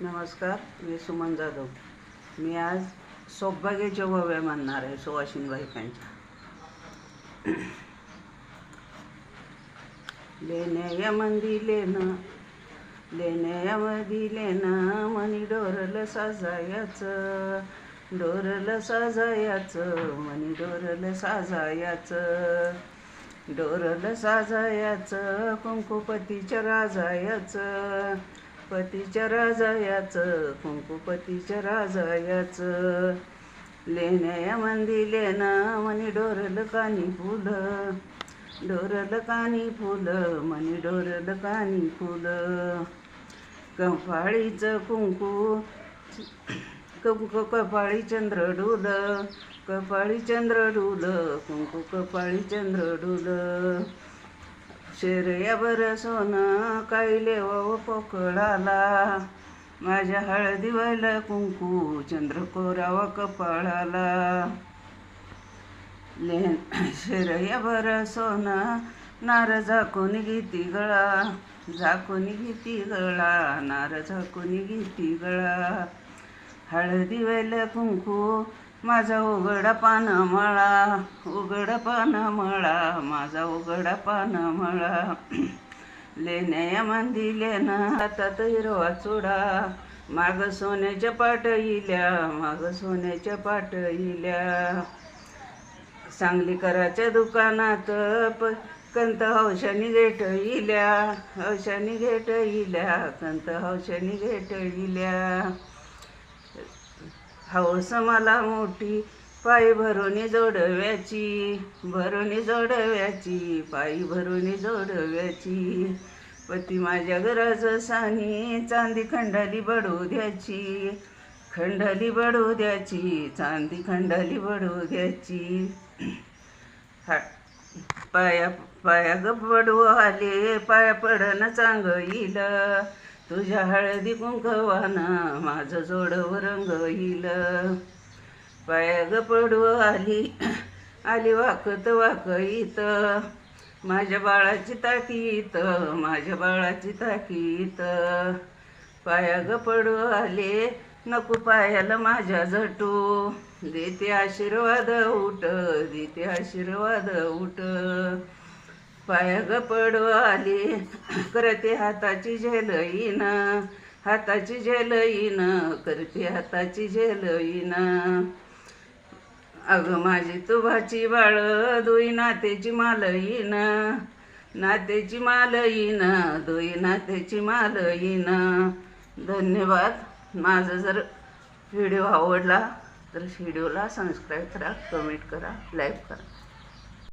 नमस्कार मी सुमन जाधव. मी आज सौभाग्याच्या वव्या म्हणणार आहे सुवासिन बायकांच्या लेण्यायामंदी लेणं मधी लेणं मनी डोरल साजायाचं डोरल साजायाचं मनी डोरलं साजायाचं डोरल साजायाचं कुंकुपतीच्या राजायाचं पतीच्या राजायाचं कुंकुपतीच्या राजायाचं लेण्यायामंदी लेणं मनी डोरल कानी फुलं. डोरल कानी फुलं मनी डोरल कानी फुलं. कपाळीचं कुंकू कुंकू कपाळी चंद्र डुलं. कपाळी चंद्र डुलं कुंकू कपाळी चंद्र डुलं. शेरयावर सोनं कैले व पोकळाला. माझ्या हळदीवाला कुंकू चंद्रकोराव कपाळाला. लेन शेरयावर सोनं नार झाकून घेती गळा झाकून घेती गळा नार झाकून घेती गळा. हळदीवायला कुंकू माझा उघडा पान मळा उघडा पान मळा माझा उघडा पान मळा. लेण्या मंदी लेना हातात हिरवा चुडा. माग सोन्याच्या पाट इल्या माग सोन्याच्या पाट इल्या. सांगलीकराच्या दुकानात प कंत हौशानी घेट इल्या हौशानी घेट इल्या कंत हौशानी घेट इल्या. हौस मला मोठी. पायी भरून जोडव्याची भरून जोडव्याची पायी भरून जोडव्याची. पती माझ्या घराचं सानी चांदी खंडाली बडू द्याची खंडाली बडू द्याची चांदी खंडाली बडू द्याची हा पाया पाया गबडू पडू आले पाया पडन चांग येईल तुझ्या हळदी कुंकवानं माझं जोडव रंग येईल. पाया पडू आली आली वाकत वाकईत. माझ्या बाळाची ताकीत माझ्या बाळाची ताकीत. पाया ग पडू आले नको पायाला माझ्या झटू. देते आशीर्वाद उठ देते आशीर्वाद उठ. पाया ग पडू आली करते हाताची झेलईन हाताची झेलईन करते हाताची झेलईन. अगं माझी तुभाची बाळ दुई नातेची मालईन. नातेची मालईन दुई नातेची मालईन. धन्यवाद. माझं जर व्हिडिओ आवडला तर व्हिडिओला सबस्क्राईब करा कमेंट करा लाईक करा.